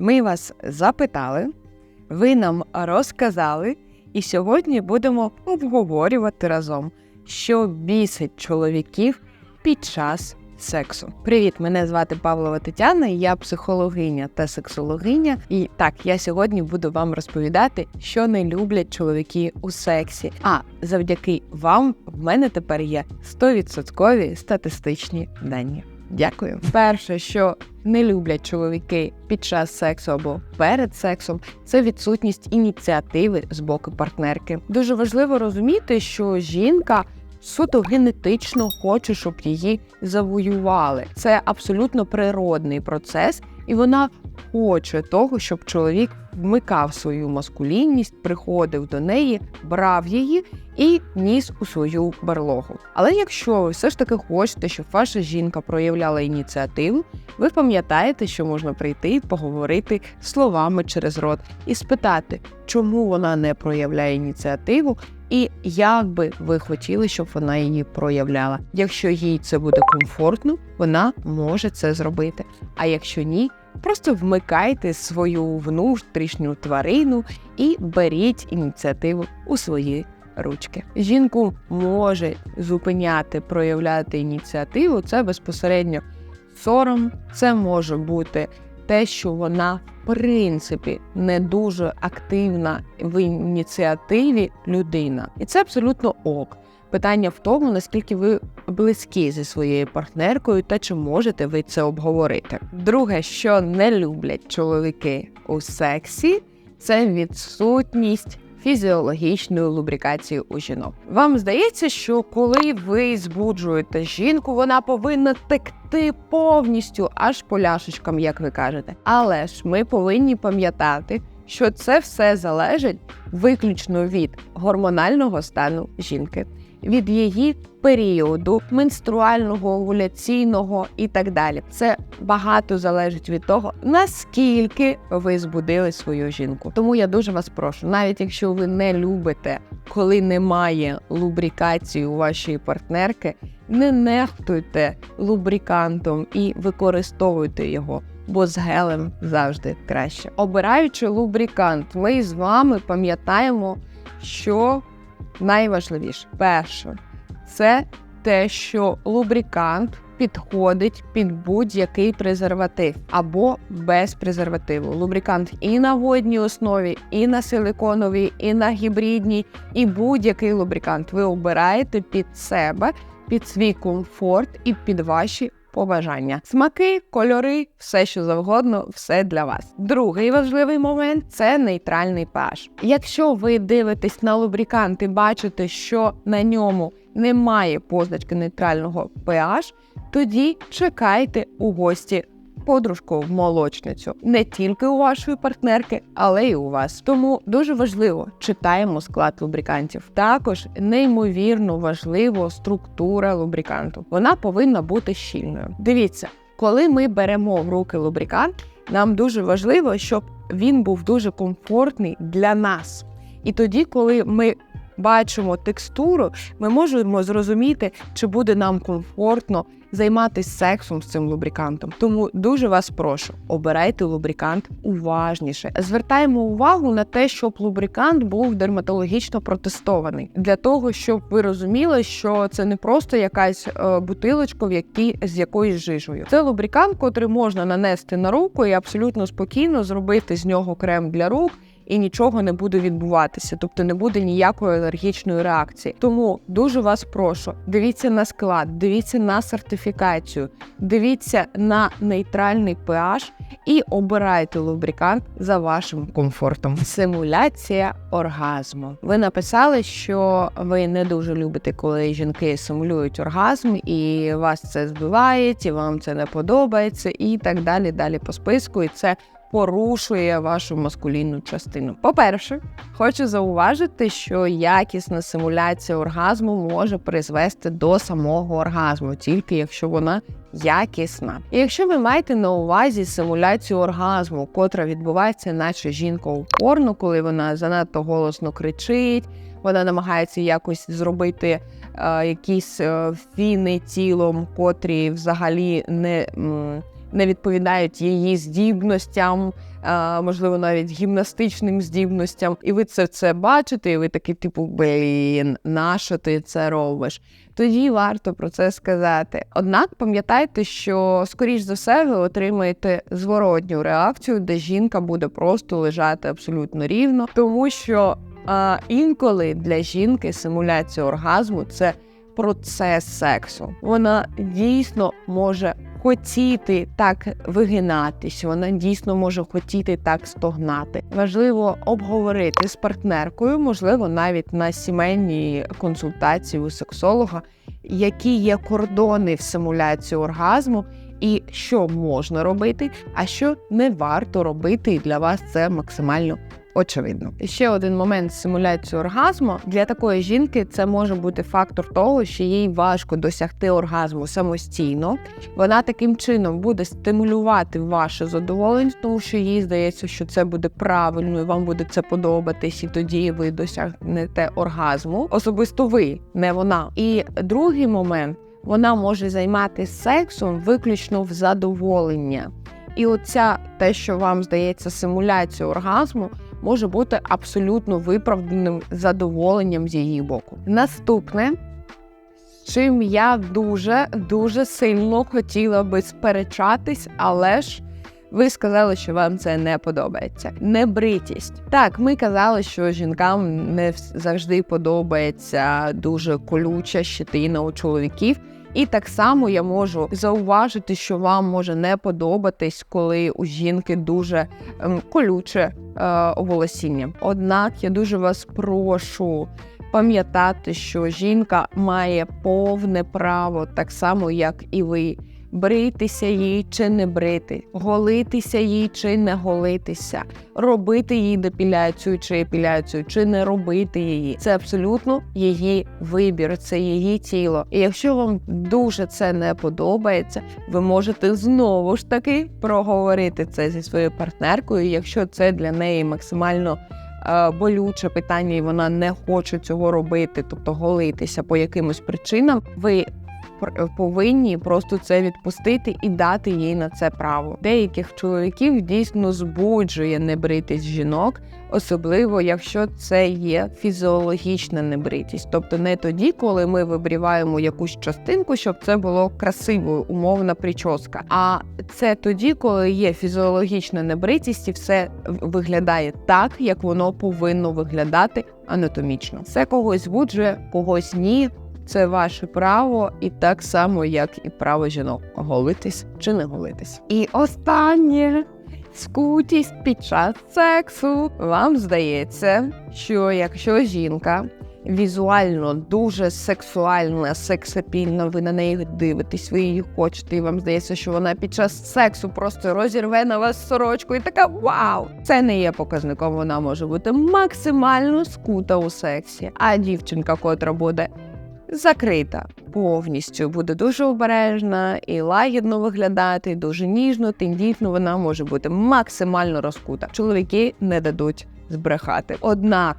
Ми вас запитали, ви нам розказали, і сьогодні будемо обговорювати разом, що бісить чоловіків під час сексу. Привіт, мене звати Павлова Тетяна, я психологиня та сексологиня. І так, я сьогодні буду вам розповідати, що не люблять чоловіки у сексі. А завдяки вам в мене тепер є 100% статистичні дані. Дякую. Перше, що не люблять чоловіки під час сексу або перед сексом, це відсутність ініціативи з боку партнерки. Дуже важливо розуміти, що жінка. Суто генетично хоче, щоб її завоювали. Це абсолютно природний процес, і вона хоче того, щоб чоловік вмикав свою маскулінність, приходив до неї, брав її і ніс у свою барлогу. Але якщо ви все ж таки хочете, щоб ваша жінка проявляла ініціативу, ви пам'ятаєте, що можна прийти і поговорити словами через рот і спитати, чому вона не проявляє ініціативу. І як би ви хотіли, щоб вона її проявляла. Якщо їй це буде комфортно, вона може це зробити. А якщо ні, просто вмикайте свою внутрішню тварину і беріть ініціативу у свої ручки. Жінку може зупиняти, проявляти ініціативу. Це безпосередньо сором, це може бути те, що вона в принципі не дуже активна в ініціативі людина, і це абсолютно ок. Питання в тому, наскільки ви близькі зі своєю партнеркою та чи можете ви це обговорити. Друге, що не люблять чоловіки у сексі, це відсутність фізіологічної лубрикації у жінок. Вам здається, що коли ви збуджуєте жінку, вона повинна текти повністю аж по ляшечкам, як ви кажете. Але ж ми повинні пам'ятати, що це все залежить виключно від гормонального стану жінки від її періоду, менструального, овуляційного і так далі. Це багато залежить від того, наскільки ви збудили свою жінку. Тому я дуже вас прошу, навіть якщо ви не любите, коли немає лубрикації у вашої партнерки, не нехтуйте лубрикантом і використовуйте його. Бо з гелем завжди краще. Обираючи лубрикант, ми з вами пам'ятаємо, що найважливіше перше це те, що лубрикант підходить під будь-який презерватив або без презервативу. Лубрикант і на водній основі, і на силиконовій, і на гібридній, і будь-який лубрикант ви обираєте під себе, під свій комфорт і під ваші побажання. Смаки, кольори, все що завгодно, все для вас. Другий важливий момент це нейтральний pH. Якщо ви дивитесь на лубрикант і бачите, що на ньому немає позначки нейтрального pH, тоді чекайте у гості подружку в молочницю не тільки у вашої партнерки, але й у вас. Тому дуже важливо читаємо склад лубрикантів. Також неймовірно важливо структура лубриканту. Вона повинна бути щільною. Дивіться, коли ми беремо в руки лубрикант, нам дуже важливо, щоб він був дуже комфортний для нас. І тоді, коли ми бачимо текстуру, ми можемо зрозуміти, чи буде нам комфортно займатися сексом з цим лубрикантом. Тому дуже вас прошу, обирайте лубрикант уважніше. Звертаємо увагу на те, щоб лубрикант був дерматологічно протестований, для того, щоб ви розуміли, що це не просто якась е, бутилочка, в якій з якоюсь жижею. Це лубрикант, котрий можна нанести на руку і абсолютно спокійно зробити з нього крем для рук і нічого не буде відбуватися, тобто не буде ніякої алергічної реакції. Тому дуже вас прошу, дивіться на склад, дивіться на сертифікацію, дивіться на нейтральний pH і обирайте лубрикант за вашим комфортом. Симуляція оргазму. Ви написали, що ви не дуже любите, коли жінки симулюють оргазм, і вас це збиває, і вам це не подобається, і так далі. Далі по списку. І це порушує вашу маскулінну частину. По-перше, хочу зауважити, що якісна симуляція оргазму може призвести до самого оргазму, тільки якщо вона якісна. І якщо ви маєте на увазі симуляцію оргазму, котра відбувається, наче жінка у порно, коли вона занадто голосно кричить, вона намагається якось зробити е, якісь е, фіни тілом, котрі взагалі не. М не відповідають її здібностям, можливо, навіть гімнастичним здібностям. І ви це це бачите, і ви такий, типу, блін, нащо ти це робиш? Тоді варто про це сказати. Однак пам'ятайте, що скоріш за все ви отримаєте зворотню реакцію, де жінка буде просто лежати абсолютно рівно, тому що а, інколи для жінки симуляція оргазму це процес сексу. Вона дійсно може хотіти так вигинатись, вона дійсно може хотіти так стогнати. Важливо обговорити з партнеркою, можливо, навіть на сімейній консультації у сексолога, які є кордони в симуляції оргазму. І що можна робити, а що не варто робити, і для вас це максимально очевидно. Ще один момент симуляції оргазму для такої жінки це може бути фактор того, що їй важко досягти оргазму самостійно. Вона таким чином буде стимулювати ваше задоволення, тому що їй здається, що це буде правильно, і вам буде це подобатись, і тоді ви досягнете оргазму. Особисто ви, не вона. І другий момент. Вона може займатися сексом виключно в задоволення. І оця те, що вам здається, симуляція оргазму, може бути абсолютно виправданим задоволенням з її боку. Наступне, з чим я дуже дуже сильно хотіла би сперечатись, але ж. Ви сказали, що вам це не подобається. Небритість. Так, ми казали, що жінкам не завжди подобається дуже колюча щетина у чоловіків. І так само я можу зауважити, що вам може не подобатись, коли у жінки дуже ем, колюче е, волосіння. Однак я дуже вас прошу пам'ятати, що жінка має повне право, так само як і ви бритися їй чи не брити, голитися їй чи не голитися, робити їй депіляцію чи епіляцію, чи не робити її. Це абсолютно її вибір, це її тіло. І якщо вам дуже це не подобається, ви можете знову ж таки проговорити це зі своєю партнеркою, якщо це для неї максимально. Е, болюче питання, і вона не хоче цього робити, тобто голитися по якимось причинам. Ви повинні просто це відпустити і дати їй на це право. Деяких чоловіків дійсно збуджує небритість жінок, особливо якщо це є фізіологічна небритість, тобто не тоді, коли ми вибріваємо якусь частинку, щоб це було красивою, умовна прическа. А це тоді, коли є фізіологічна небритість, і все виглядає так, як воно повинно виглядати анатомічно. Це когось збуджує, когось ні. Це ваше право, і так само, як і право жінок голитись чи не голитись. І останнє скутість під час сексу. Вам здається, що якщо жінка візуально дуже сексуальна, сексапільна, ви на неї дивитесь, ви її хочете, і вам здається, що вона під час сексу просто розірве на вас сорочку і така вау! Це не є показником. Вона може бути максимально скута у сексі. А дівчинка, котра буде закрита повністю, буде дуже обережна і лагідно виглядати, дуже ніжно, тендітно вона може бути максимально розкута. Чоловіки не дадуть збрехати. Однак,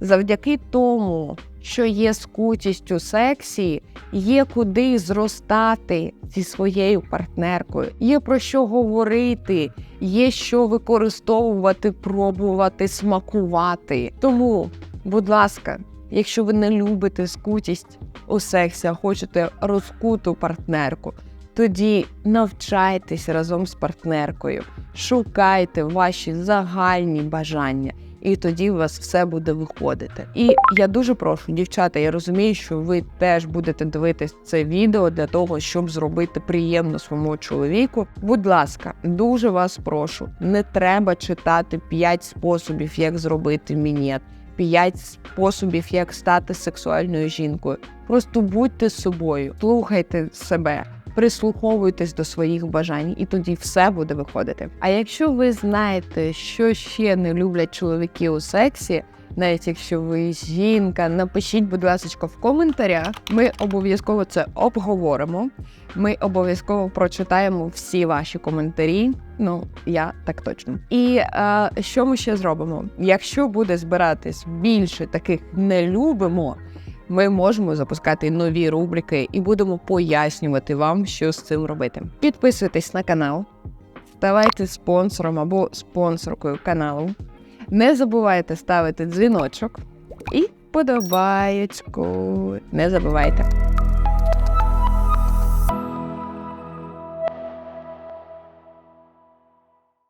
завдяки тому, що є скутість у сексі, є куди зростати зі своєю партнеркою, є про що говорити, є що використовувати, пробувати, смакувати. Тому, будь ласка. Якщо ви не любите скутість у сексі, а хочете розкуту партнерку, тоді навчайтесь разом з партнеркою, шукайте ваші загальні бажання, і тоді у вас все буде виходити. І я дуже прошу, дівчата, я розумію, що ви теж будете дивитись це відео для того, щоб зробити приємно своєму чоловіку. Будь ласка, дуже вас прошу, не треба читати 5 способів, як зробити мінет п'ять способів, як стати сексуальною жінкою. Просто будьте собою, слухайте себе. Прислуховуйтесь до своїх бажань, і тоді все буде виходити. А якщо ви знаєте, що ще не люблять чоловіки у сексі, навіть якщо ви жінка, напишіть, будь ласка, в коментарях. Ми обов'язково це обговоримо. Ми обов'язково прочитаємо всі ваші коментарі. Ну, я так точно. І е, що ми ще зробимо? Якщо буде збиратись більше таких не любимо. ми можемо запускати нові рубрики і будемо пояснювати вам, що з цим робити. Підписуйтесь на канал, ставайте спонсором або спонсоркою каналу. Не забувайте ставити дзвіночок і подобаєчку. Не забувайте.